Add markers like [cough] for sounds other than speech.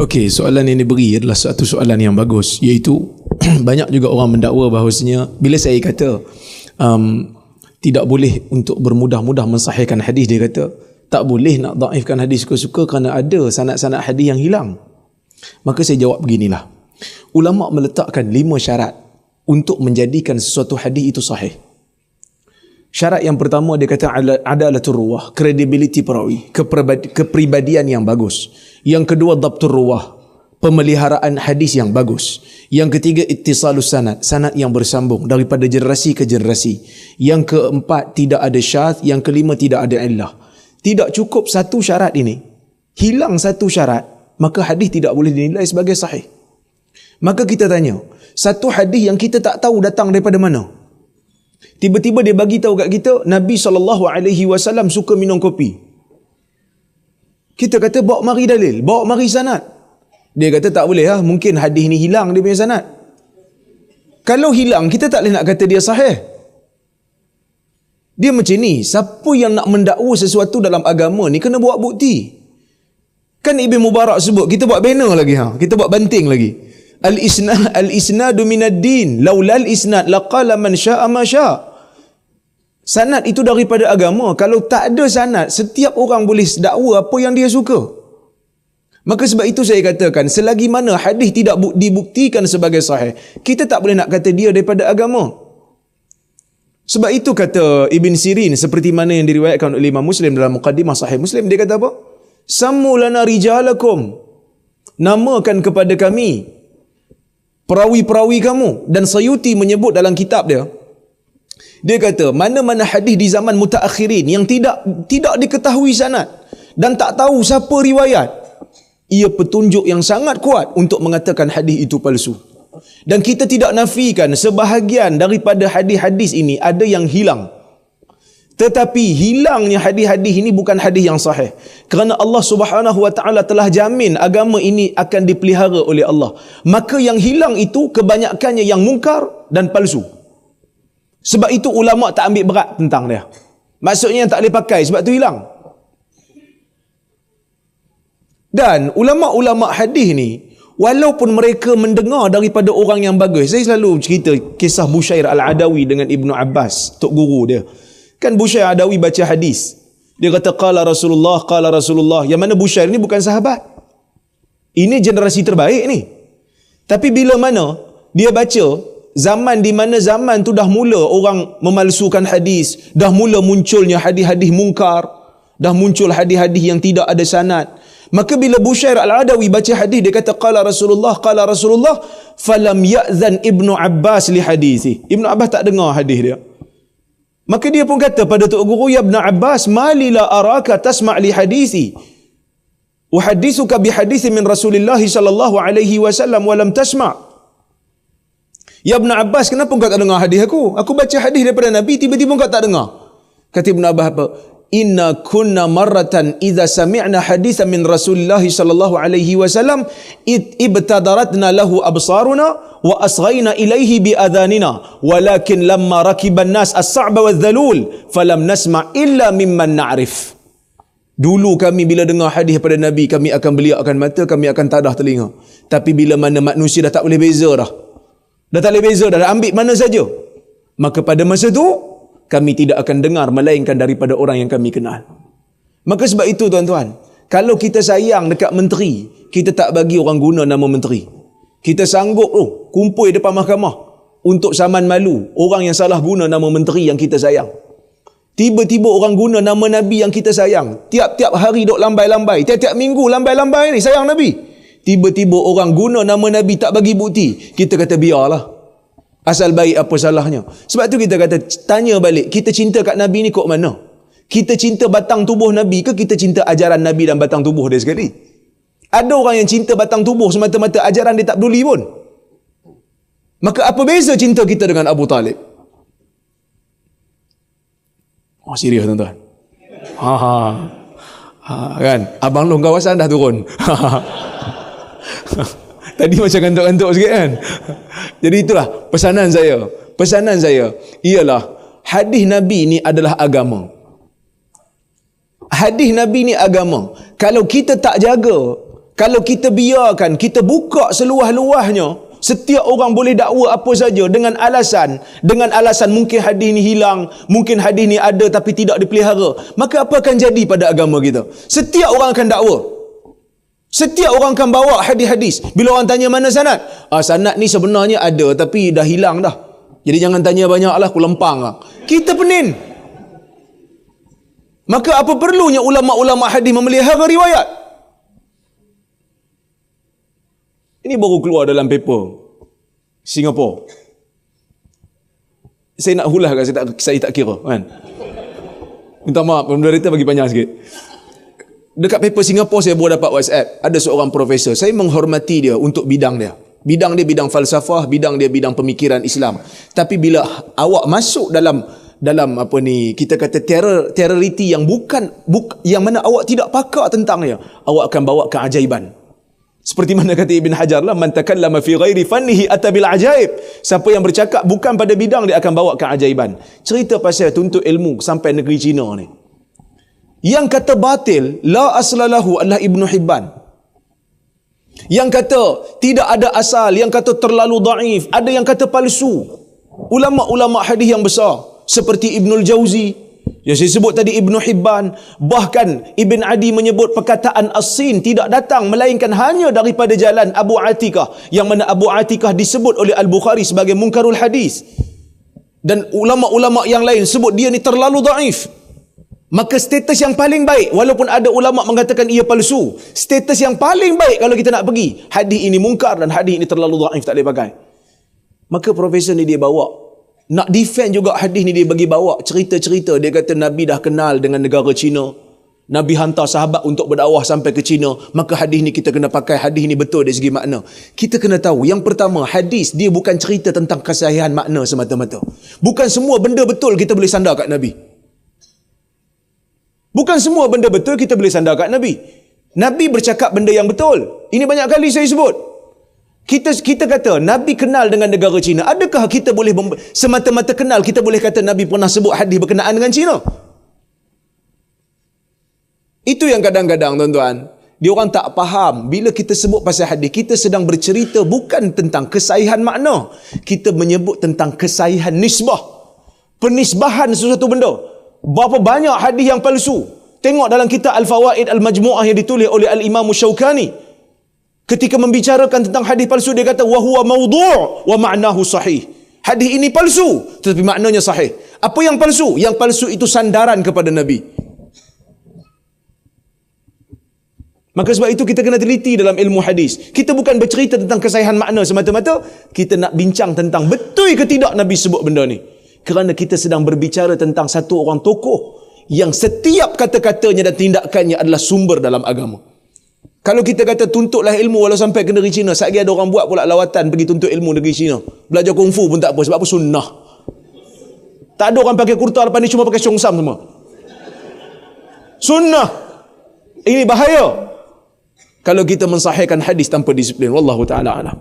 Okey, soalan yang diberi adalah satu soalan yang bagus iaitu [clears throat] banyak juga orang mendakwa bahawasanya bila saya kata um, tidak boleh untuk bermudah-mudah mensahihkan hadis dia kata tak boleh nak daifkan hadis suka-suka kerana ada sanad-sanad hadis yang hilang. Maka saya jawab beginilah. Ulama meletakkan lima syarat untuk menjadikan sesuatu hadis itu sahih. Syarat yang pertama dia kata adalatul ruwah, credibility perawi, kepribadian yang bagus. Yang kedua dhabtur ruwah, pemeliharaan hadis yang bagus. Yang ketiga ittisalus sanad, sanad yang bersambung daripada generasi ke generasi. Yang keempat tidak ada syarat, yang kelima tidak ada illah. Tidak cukup satu syarat ini. Hilang satu syarat, maka hadis tidak boleh dinilai sebagai sahih. Maka kita tanya, satu hadis yang kita tak tahu datang daripada mana? Tiba-tiba dia bagi tahu kat kita Nabi SAW suka minum kopi. Kita kata bawa mari dalil, bawa mari sanad. Dia kata tak boleh lah, mungkin hadis ni hilang dia punya sanad. Kalau hilang, kita tak boleh nak kata dia sahih. Dia macam ni, siapa yang nak mendakwa sesuatu dalam agama ni kena buat bukti. Kan Ibn Mubarak sebut, kita buat banner lagi ha, kita buat banting lagi al isnad al isnadu minad din laula al isnad laqala man syaa ma syaa. Sanad itu daripada agama. Kalau tak ada sanad setiap orang boleh dakwa apa yang dia suka. Maka sebab itu saya katakan selagi mana hadis tidak dibuktikan sebagai sahih kita tak boleh nak kata dia daripada agama. Sebab itu kata Ibn Sirin seperti mana yang diriwayatkan oleh Imam Muslim dalam muqaddimah sahih Muslim dia kata apa? Sammu lana rijalakum. Namakan kepada kami perawi-perawi kamu. Dan Sayuti menyebut dalam kitab dia dia kata mana-mana hadis di zaman mutaakhirin yang tidak tidak diketahui sanad dan tak tahu siapa riwayat ia petunjuk yang sangat kuat untuk mengatakan hadis itu palsu. Dan kita tidak nafikan sebahagian daripada hadis-hadis ini ada yang hilang tetapi hilangnya hadis-hadis ini bukan hadis yang sahih. Kerana Allah Subhanahu wa taala telah jamin agama ini akan dipelihara oleh Allah. Maka yang hilang itu kebanyakannya yang mungkar dan palsu. Sebab itu ulama tak ambil berat tentang dia. Maksudnya tak boleh pakai sebab tu hilang. Dan ulama-ulama hadis ni walaupun mereka mendengar daripada orang yang bagus. Saya selalu cerita kisah Bushair Al-Adawi dengan Ibnu Abbas, tok guru dia. Kan Bushair Adawi baca hadis. Dia kata qala Rasulullah, qala Rasulullah. Yang mana Bushair ni bukan sahabat. Ini generasi terbaik ni. Tapi bila mana dia baca zaman di mana zaman tu dah mula orang memalsukan hadis, dah mula munculnya hadis-hadis mungkar, dah muncul hadis-hadis yang tidak ada sanad. Maka bila Bushair Al-Adawi baca hadis dia kata qala Rasulullah qala Rasulullah falam ya'zan Ibnu Abbas li hadisi. Ibnu Abbas tak dengar hadis dia. Maka dia pun kata pada Tok Guru ya Ibn Abbas, "Malila araka tasma' li hadisi." Uhaddithuka bi hadisi min Rasulillah sallallahu alaihi wasallam wa lam tasma'. Ya Ibn Abbas, kenapa kau tak dengar hadis aku? Aku baca hadis daripada Nabi, tiba-tiba kau tak dengar. Kata Ibn Abbas apa? Inna kunna marratan idza sami'na hadithan min Rasulillah sallallahu alaihi wasallam ibtadaratna lahu absaruna wa asghayna ilaihi bi adhanina walakin lamma rakiba an-nas as-sa'ba wadh-dhalul falam nasma' illa mimman na'rif. Dulu kami bila dengar hadis daripada Nabi kami akan beliakkan mata kami akan tadah telinga. Tapi bila mana manusia dah tak boleh beza dah dah tak boleh beza dah, dah ambil mana saja maka pada masa tu kami tidak akan dengar melainkan daripada orang yang kami kenal. Maka sebab itu tuan-tuan kalau kita sayang dekat menteri kita tak bagi orang guna nama menteri kita sanggup tu kumpul depan mahkamah untuk saman malu orang yang salah guna nama menteri yang kita sayang. Tiba-tiba orang guna nama Nabi yang kita sayang. Tiap-tiap hari duk lambai-lambai. Tiap-tiap minggu lambai-lambai ni sayang Nabi. Tiba-tiba orang guna nama Nabi tak bagi bukti. Kita kata biarlah. Asal baik apa salahnya. Sebab tu kita kata tanya balik. Kita cinta kat Nabi ni kok mana? Kita cinta batang tubuh Nabi ke kita cinta ajaran Nabi dan batang tubuh dia sekali? Ada orang yang cinta batang tubuh semata-mata ajaran dia tak peduli pun. Maka apa beza cinta kita dengan Abu Talib? Oh serius tuan-tuan. Ha, ha ha. kan? Abang long kawasan dah turun. [laughs] Tadi macam kantuk-kantuk sikit kan? Jadi itulah pesanan saya. Pesanan saya ialah hadis Nabi ni adalah agama. Hadis Nabi ni agama. Kalau kita tak jaga Kalau kita biarkan, kita buka seluah-luahnya, setiap orang boleh dakwa apa saja dengan alasan, dengan alasan mungkin hadis ni hilang, mungkin hadis ni ada tapi tidak dipelihara. Maka apa akan jadi pada agama kita? Setiap orang akan dakwa. Setiap orang akan bawa hadis-hadis. Bila orang tanya mana sanad? Ah, sanad ni sebenarnya ada tapi dah hilang dah. Jadi jangan tanya banyak lah, aku lempang lah. Kita penin. Maka apa perlunya ulama-ulama hadis memelihara riwayat? Ini baru keluar dalam paper Singapura. Saya nak hulah saya tak, saya tak kira kan. Minta maaf, moderator bagi panjang sikit. Dekat paper Singapura saya baru dapat WhatsApp. Ada seorang profesor. Saya menghormati dia untuk bidang dia. Bidang dia bidang falsafah, bidang dia bidang pemikiran Islam. Tapi bila awak masuk dalam dalam apa ni kita kata terror terrority yang bukan buk, yang mana awak tidak pakar tentangnya, awak akan bawa keajaiban. Seperti mana kata Ibn Hajar lah, man takallama fi ghairi fannihi atabil ajaib. Siapa yang bercakap bukan pada bidang dia akan bawa keajaiban. Cerita pasal tuntut ilmu sampai negeri Cina ni. Yang kata batil, la aslalahu adalah Ibn Hibban. Yang kata tidak ada asal, yang kata terlalu daif, ada yang kata palsu. Ulama-ulama hadis yang besar seperti Ibnul Jauzi, yang saya sebut tadi Ibn Hibban bahkan Ibn Adi menyebut perkataan As-Sin tidak datang melainkan hanya daripada jalan Abu Atikah yang mana Abu Atikah disebut oleh Al-Bukhari sebagai mungkarul hadis. Dan ulama-ulama yang lain sebut dia ni terlalu daif. Maka status yang paling baik walaupun ada ulama mengatakan ia palsu status yang paling baik kalau kita nak pergi hadis ini mungkar dan hadis ini terlalu daif tak boleh pakai. Maka profesor ni dia bawa nak defend juga hadis ni dia bagi bawa cerita-cerita. Dia kata Nabi dah kenal dengan negara Cina. Nabi hantar sahabat untuk berdakwah sampai ke Cina. Maka hadis ni kita kena pakai. Hadis ni betul dari segi makna. Kita kena tahu. Yang pertama, hadis dia bukan cerita tentang kesahihan makna semata-mata. Bukan semua benda betul kita boleh sandar kat Nabi. Bukan semua benda betul kita boleh sandar kat Nabi. Nabi bercakap benda yang betul. Ini banyak kali saya sebut. Kita kita kata Nabi kenal dengan negara Cina. Adakah kita boleh semata-mata kenal kita boleh kata Nabi pernah sebut hadis berkenaan dengan Cina? Itu yang kadang-kadang tuan-tuan, dia orang tak faham bila kita sebut pasal hadis, kita sedang bercerita bukan tentang kesahihan makna. Kita menyebut tentang kesahihan nisbah. Penisbahan sesuatu benda. Berapa banyak hadis yang palsu? Tengok dalam kitab Al-Fawaid Al-Majmu'ah yang ditulis oleh Al-Imam Syaukani ketika membicarakan tentang hadis palsu dia kata wahwa maudhu' wa ma'nahu sahih. Hadis ini palsu tetapi maknanya sahih. Apa yang palsu? Yang palsu itu sandaran kepada nabi. Maka sebab itu kita kena teliti dalam ilmu hadis. Kita bukan bercerita tentang kesahihan makna semata-mata kita nak bincang tentang betul ke tidak nabi sebut benda ni. Kerana kita sedang berbicara tentang satu orang tokoh yang setiap kata-katanya dan tindakannya adalah sumber dalam agama kalau kita kata tuntutlah ilmu walau sampai ke negeri Cina, satgi ada orang buat pula lawatan pergi tuntut ilmu negeri Cina. Belajar kungfu pun tak apa sebab apa sunnah. Tak ada orang pakai kurta lepas ni cuma pakai syongsam semua. Sunnah. Ini bahaya. Kalau kita mensahihkan hadis tanpa disiplin. Wallahu ta'ala alam.